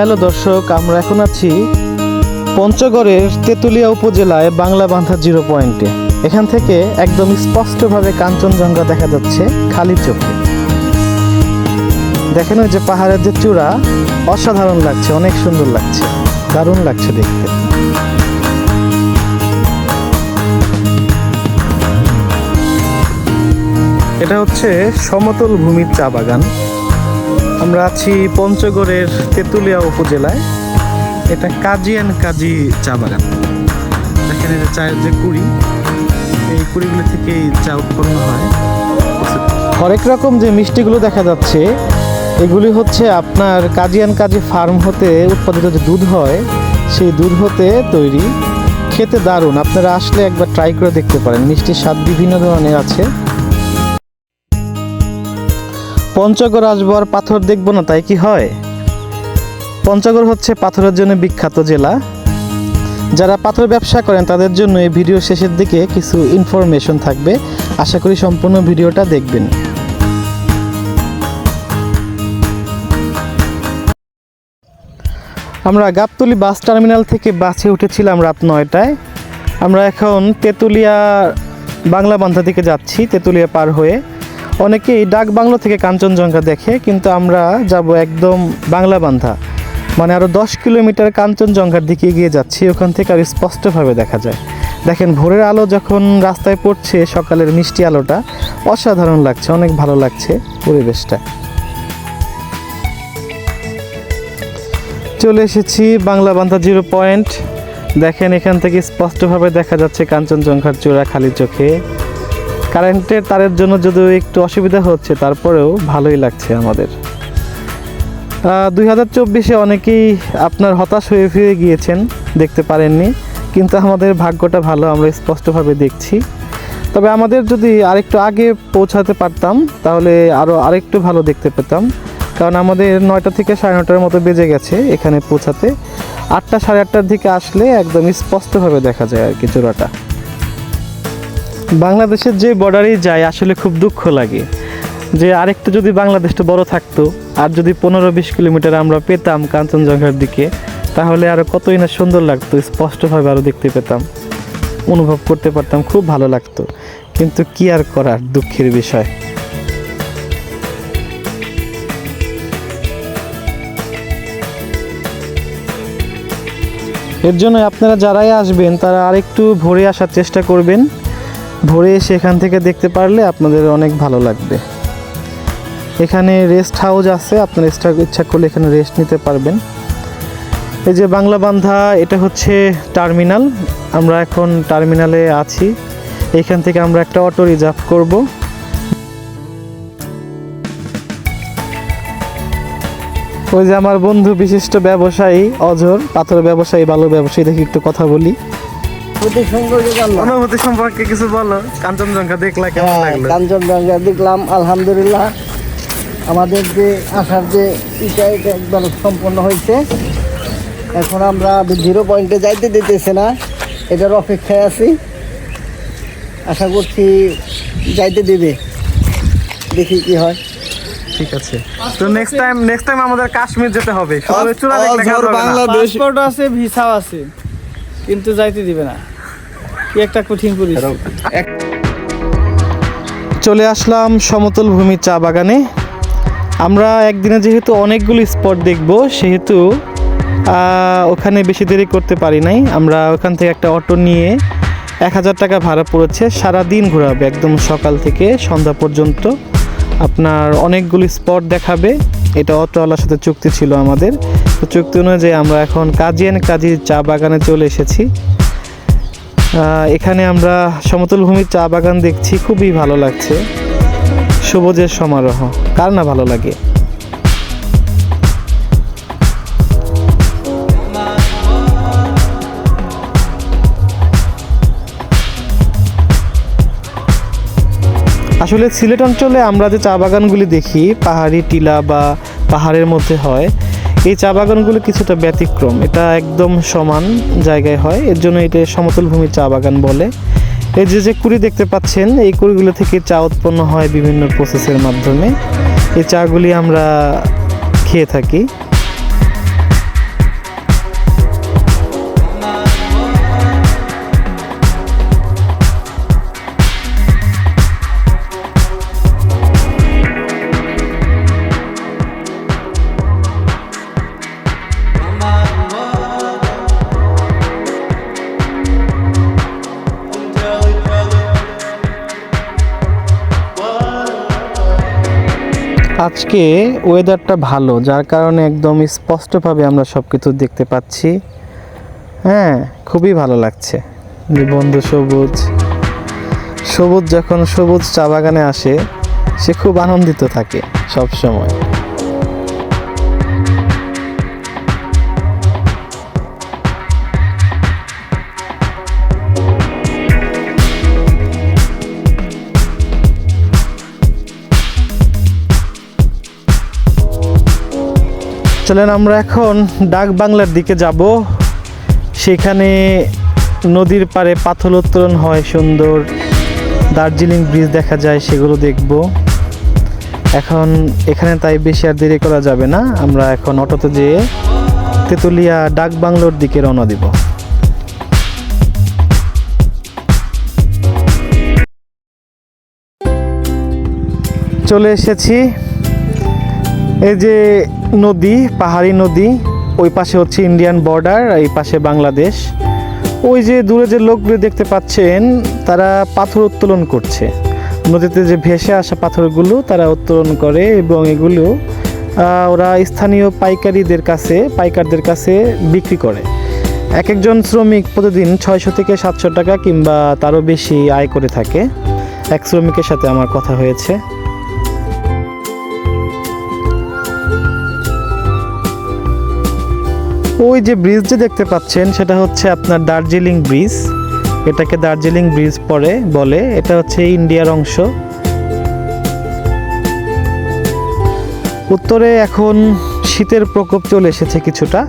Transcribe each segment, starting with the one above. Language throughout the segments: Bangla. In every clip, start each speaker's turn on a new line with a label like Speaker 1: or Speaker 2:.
Speaker 1: হ্যালো দর্শক, আমরা এখন আছি পঞ্চগড়ের তেঁতুলিয়া উপজেলায় বাংলা বান্ধা জিরো পয়েন্টে। এখান থেকে একদম স্পষ্টভাবে কাঞ্চনজঙ্ঘা দেখা যাচ্ছে খালি চোখে। দেখেন ওই যে পাহাড়ের যে চূড়া, অসাধারণ লাগছে, অনেক সুন্দর লাগছে, দারুণ লাগছে দেখতে। এটা হচ্ছে সমতল ভূমির চা বাগান। আমরা আছি পঞ্চগড়ের তেঁতুলিয়া উপজেলায়। এটা কাজী অ্যান্ড কাজী চা বাগান। এখানে চায়ের যে কুড়ি, এই কুড়িগুলো থেকেই চা উৎপন্ন হয়। হরেক রকম যে মিষ্টিগুলো দেখা যাচ্ছে, এগুলি হচ্ছে আপনার কাজী অ্যান্ড কাজী ফার্ম হতে উৎপাদিত যে দুধ হয়, সেই দুধ হতে তৈরি। খেতে দারুণ। আপনারা আসলে একবার ট্রাই করে দেখতে পারেন। মিষ্টির স্বাদ বিভিন্ন ধরনের আছে। পঞ্চগড় আসব আর পাথর দেখব না, তাই কি হয়? পঞ্চগড় হচ্ছে পাথরের জন্য বিখ্যাত জেলা। যারা পাথর ব্যবসা করেন, তাদের জন্য এই ভিডিও শেষের দিকে কিছু ইনফরমেশন থাকবে। আশা করি সম্পূর্ণ ভিডিওটা দেখবেন। আমরা গাবতলি বাস টার্মিনাল থেকে বাসে উঠেছিলাম রাত নয়টায়। আমরা এখন তেঁতুলিয়া বাংলা বান্ধা দিকে যাচ্ছি, তেঁতুলিয়া পার হয়ে। অনেকেই ডাক বাংলো থেকে কাঞ্চনজঙ্ঘা দেখে, কিন্তু আমরা যাব একদম বাংলা বান্ধা। মানে আরও দশ কিলোমিটার কাঞ্চনজঙ্ঘার দিকে এগিয়ে যাচ্ছি, ওখান থেকে আর স্পষ্টভাবে দেখা যায়। দেখেন, ভোরের আলো যখন রাস্তায় পড়ছে, সকালের মিষ্টি আলোটা, অসাধারণ লাগছে, অনেক ভালো লাগছে পরিবেশটা। চলে এসেছি বাংলা বান্ধা জিরো পয়েন্ট। দেখেন, এখান থেকে স্পষ্টভাবে দেখা যাচ্ছে কাঞ্চনজঙ্ঘার চূড়া খালি চোখে। কারেন্টের তারের জন্য যদিও একটু অসুবিধা হচ্ছে, তারপরেও ভালোই লাগছে আমাদের। দুই হাজার চব্বিশে অনেকেই আপনার হতাশ হয়ে ফিরে গিয়েছেন, দেখতে পারেননি। কিন্তু আমাদের ভাগ্যটা ভালো, আমরা স্পষ্টভাবে দেখছি। তবে আমাদের যদি আরেকটু আগে পৌঁছাতে পারতাম, তাহলে আরও আরেকটু ভালো দেখতে পেতাম। কারণ আমাদের নয়টা থেকে সাড়ে নটার মতো বেজে গেছে এখানে পৌঁছাতে। আটটা সাড়ে আটটার দিকে আসলে একদম স্পষ্টভাবে দেখা যায় আর কি চূড়াটা বাংলাদেশের যে বর্ডারেই যায়, আসলে খুব দুঃখ লাগে। যে আরেকটু যদি বাংলাদেশটা বড় থাকতো, আর যদি পনেরো বিশ কিলোমিটার আমরা পেতাম কাঞ্চনজঙ্ঘার দিকে, তাহলে আরও কতই না সুন্দর লাগতো, স্পষ্টভাবে আরও দেখতে পেতাম। অনুভব করতে পারতাম, খুব ভালো লাগতো। কিন্তু কি আর করার দুঃখের বিষয়। এর জন্য আপনারা যারাই আসবেন, তারা আরেকটু ভোরে আসার চেষ্টা করবেন। ভোরে এসে এখান থেকে দেখতে পারলে আপনাদের অনেক ভালো লাগবে। এখানে রেস্ট হাউস আছে, আপনারা ইচ্ছা ইচ্ছা করলে এখানে রেস্ট নিতে পারবেন। এই যে বাংলা বান্ধা, এটা হচ্ছে টার্মিনাল আমরা এখন টার্মিনালে আছি। এখান থেকে আমরা একটা অটো রিজার্ভ করব। ওই যে আমার বন্ধু বিশিষ্ট ব্যবসায়ী অজর পাথর ব্যবসায়ী, ভালো ব্যবসায়ী, দেখি একটু কথা বলি। অনুভূতি সম্পর্কে কিছু বলো। কাঞ্চনজঙ্ঘা দেখলা কেমন লাগল?
Speaker 2: কাঞ্চনজঙ্ঘা দেখলাম আলহামদুলিল্লাহ। আমাদের যে আসার যে ইটা এটা একবার সম্পন্ন হয়েছে। এখন আমরা জিরো পয়েন্টে যাইতে দিতেছে না। এটার অপেক্ষায় আছি। আশা করছি যাইতে দেবে। দেখি কি হয়।
Speaker 1: ঠিক আছে। তো নেক্সট টাইম নেক্সট টাইম আমাদের কাশ্মীর যেতে হবে। শুধু চূড়া দেখলে।
Speaker 2: বাংলাদেশ
Speaker 3: পাসপোর্ট আছে ভিসাও আছে। কিন্তু যাইতে দিবে না। কি একটা কঠিন পরিস্থিতি।
Speaker 1: চলে আসলাম সমতল ভূমি চা বাগানে। আমরা একদিনে যেহেতু অনেকগুলো স্পট দেখব, সেহেতু ওখানে বেশি দেরি করতে পারি নাই। আমরা ওখান থেকে একটা অটো নিয়ে এক হাজার টাকা ভাড়া পড়েছে। সারা দিন ঘোরাবে একদম সকাল থেকে সন্ধ্যা পর্যন্ত। আপনার অনেকগুলো স্পট দেখাবে। এটা অটোওয়ালার সাথে চুক্তি ছিল আমাদের। তো চুক্তি অনুযায়ী আমরা এখন কাজিয়ান কাজী চা বাগানে চলে এসেছি। এখানে আমরা সমতল ভূমির চা বাগান দেখছি, খুবই ভালো লাগছে। সবুজের সমারোহ, কার না ভালো লাগে? আসলে সিলেট অঞ্চলে আমরা যে চা বাগানগুলি দেখি, পাহাড়ি টিলা বা পাহাড়ের মধ্যে হয়, এই চা বাগানগুলো কিছুটা ব্যতিক্রম। এটা একদম সমান জায়গায় হয়, এর জন্য এটা সমতল ভূমি চা বাগান বলে। এই যে যে কুড়ি দেখতে পাচ্ছেন, এই কুড়িগুলো থেকে চা উৎপন্ন হয় বিভিন্ন প্রসেসের মাধ্যমে। এই চাগুলি আমরা খেয়ে থাকি। আজকে ওয়েদারটা ভালো, যার কারণে একদম স্পষ্টভাবে আমরা সব কিছু দেখতে পাচ্ছি। হ্যাঁ খুবই ভালো লাগছে। যে বন্ধু সবুজ। সবুজ যখন সবুজ চা বাগানে আসে, সে খুব আনন্দিত থাকে সব সময় চলেন আমরা এখন ডাক বাংলার দিকে যাব। সেখানে নদীর পাড়ে পাথর উত্তোলন হয়, সুন্দর দার্জিলিং ব্রিজ দেখা যায়, সেগুলো দেখব। এখন এখানে তাই বেশি আর দেরি করা যাবে না, আমরা এখন অটোতে যেয়ে তেঁতুলিয়া ডাক বাংলোর দিকে রওনা দিব। চলে এসেছি এই যে নদী, পাহাড়ি নদী, ওই পাশে হচ্ছে ইন্ডিয়ান বর্ডার এই পাশে বাংলাদেশ ওই যে দূরে যে লোকগুলো দেখতে পাচ্ছেন, তারা পাথর উত্তোলন করছে। নদীতে যে ভেসে আসা পাথরগুলো, তারা উত্তোলন করে এবং এগুলো ওরা স্থানীয় পাইকারিদের কাছে, পাইকারদের কাছে বিক্রি করে। এক একজন শ্রমিক প্রতিদিন ছয়শো থেকে সাতশো টাকা কিংবা তারও বেশি আয় করে থাকে। এক শ্রমিকের সাথে আমার কথা হয়েছে। ওই যে ব্রিজ যে দেখতে পাচ্ছেন, সেটা হচ্ছে আপনার দার্জিলিং ব্রিজ এটাকে দার্জিলিং ব্রিজ পরে বলে, এটা হচ্ছে ইন্ডিয়ার অংশ। উত্তরে এখন শীতের প্রকোপ চলে এসেছে কিছুটা।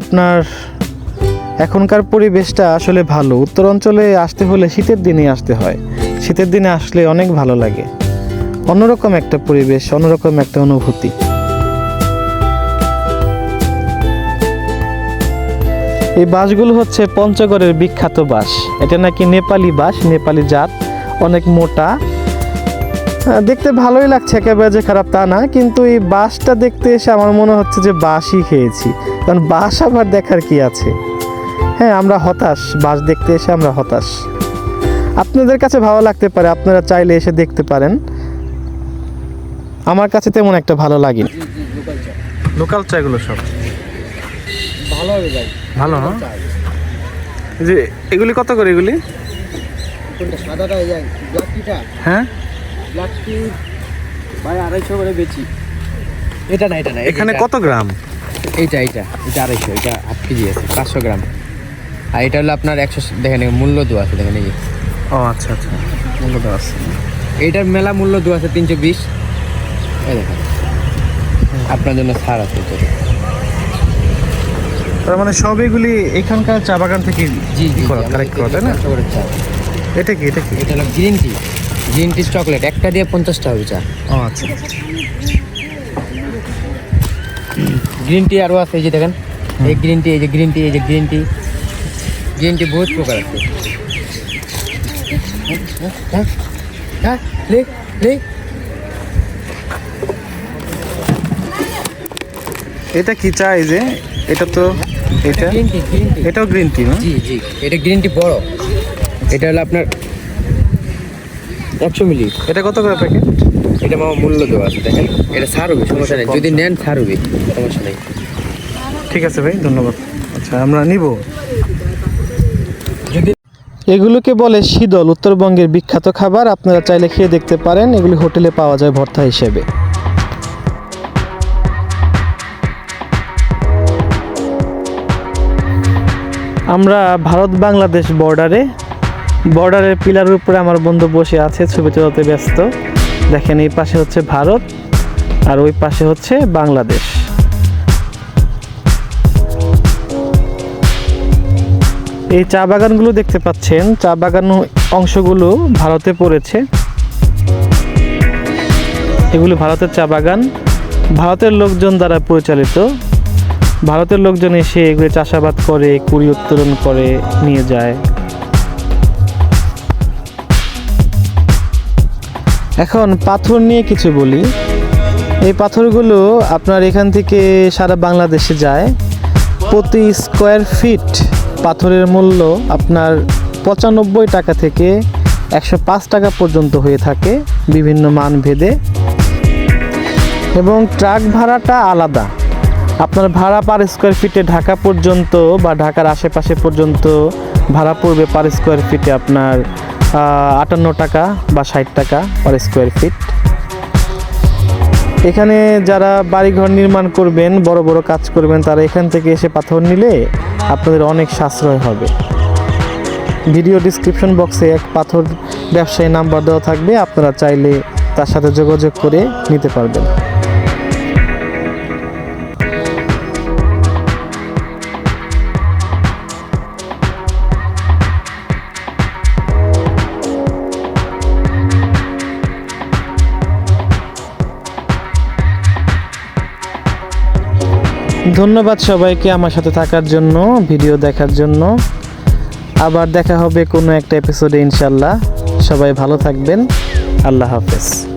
Speaker 1: আপনার এখনকার পরিবেশটা আসলে ভালো। উত্তর অঞ্চলে আসতে হলে শীতের দিনে আসতে হয়। শীতের দিনে আসলে অনেক ভালো লাগে। অন্যরকম একটা পরিবেশ, অন্যরকম একটা অনুভূতি। এই বাসগুলো হচ্ছে পঞ্চগড়ের বিখ্যাত বাস। এটা নাকি নেপালি বাস, নেপালি জাত, অনেক মোটা। দেখতে ভালোই লাগছে, একেবারে যে খারাপ তা না, কিন্তু এই বাসটা দেখতে এসে আমার মনে হচ্ছে যে বাসই খেয়েছি। কারণ বাস আবার দেখার কি আছে? হ্যাঁ আমরা হতাশ, বাস দেখতে এসে আমরা হতাশ। আপনাদের কাছে ভালো লাগতে পারে, আপনারা চাইলে এসে দেখতে পারেন। আমার কাছে তেমন একটা ভালো লাগেনি। লোকাল চাগুলো সব।
Speaker 2: ভালো হবে ভাই।
Speaker 1: ভালো হ্যাঁ? যে এগুলি কত করে এগুলি?
Speaker 2: কোনটা সাদাটা যায় ব্ল্যাক টিটা
Speaker 1: হ্যাঁ?
Speaker 2: ব্ল্যাক টি ভাই আড়াইশো করে বেচি। এটা না এটা না
Speaker 1: এখানে কত গ্রাম?
Speaker 4: এইটা এইটা এটা আড়াইশো এটা হাফ কেজি আছে পাঁচশো গ্রাম। আর এটা হলো আপনার একশো দেখেন মূল্য দু আছে দেখেন এই
Speaker 1: ও আচ্ছা আচ্ছা। মূল্য দেওয়া আছে।
Speaker 4: এইটার মেলা মূল্য দু আছে তিনশো বিশ। এই দেখেন। আপনার জন্য ছাড় আছে এটাতে।
Speaker 1: তার মানে সব এগুলি এখানকার চা বাগান থেকে
Speaker 4: জি
Speaker 1: কালেক্ট করা তাই না? এটা কি এটা কি?
Speaker 4: এটা হলো green tea green tea chocolate একটা দিয়ে পঞ্চাশটা হবে চা।
Speaker 1: ও আচ্ছা।
Speaker 4: গ্রিন টি আরও আছে এই যে দেখেন। এই গ্রিন টি এই যে গ্রিন টি এই যে গ্রিন টি গ্রিন টি বহুত প্রকার আছে। হ্যাঁ হ্যাঁ লে লে।
Speaker 1: এটা কি চা এই যে? এটা তো এটা?
Speaker 4: গ্রিন টি গ্রিন টি
Speaker 1: এটাও গ্রিন টি না?
Speaker 4: জি জি এটা গ্রিন টি বড়। এটা হলো আপনার একশো মিলি।
Speaker 1: এটা কত করে প্যাকেট
Speaker 4: এটা আমার মূল্য দেওয়া আছে দেখেন। এটা ছাড় সমস্যা নেই। যদি নেন ছাড় সমস্যা নেই।
Speaker 1: ঠিক আছে ভাই ধন্যবাদ। আচ্ছা আমরা নিব।
Speaker 4: যদি
Speaker 1: এগুলোকে বলে শীতল উত্তরবঙ্গের বিখ্যাত খাবার। আপনারা চাইলে খেয়ে দেখতে পারেন। এগুলি হোটেলে পাওয়া যায় ভর্তা হিসেবে। আমরা ভারত বাংলাদেশ বর্ডারে বর্ডারের পিলারের উপরে আমার বন্ধু বসে আছে, ছবি তোলাতে ব্যস্ত। দেখেন এই পাশে হচ্ছে ভারত, আর ওই পাশে হচ্ছে বাংলাদেশ। এই চা বাগানগুলো দেখতে পাচ্ছেন, চা বাগান অংশগুলো ভারতে পড়েছে। এগুলো ভারতের চা বাগান। ভারতের লোকজন দ্বারা পরিচালিত। ভারতের লোকজন এসে এগুলো চাষাবাদ করে, কুড়ি উত্তোলন করে, নিয়ে যায়। এখন পাথর নিয়ে কিছু বলি। এই পাথরগুলো আপনার এখান থেকে সারা বাংলাদেশে যায়। প্রতি স্কোয়ার ফিট পাথরের মূল্য আপনার পঁচানব্বই টাকা থেকে একশো পাঁচ টাকা পর্যন্ত হয়ে থাকে বিভিন্ন মান ভেদে এবং ট্রাক ভাড়াটা আলাদা। আপনার ভাড়া পার স্কোয়ার ফিটে ঢাকা পর্যন্ত বা ঢাকার আশেপাশে পর্যন্ত ভাড়া পড়বে পার স্কোয়ার ফিটে আপনার আটান্ন টাকা বা ষাট টাকা পার স্কোয়ার ফিট এখানে যারা বাড়িঘর নির্মাণ করবেন, বড় বড় কাজ করবেন, তারা এখান থেকে এসে পাথর নিলে আপনাদের অনেক সাশ্রয় হবে। ভিডিও ডিসক্রিপশন বক্সে এক পাথর ব্যবসায়ী নাম্বার দেওয়া থাকবে, আপনারা চাইলে তার সাথে যোগাযোগ করে নিতে পারবেন। ধন্যবাদ সবাইকে আমার সাথে থাকার জন্য, ভিডিও দেখার জন্য। আবার দেখা হবে কোনো একটা এপিসোডে ইনশাল্লাহ সবাই ভালো থাকবেন। আল্লাহ হাফেজ।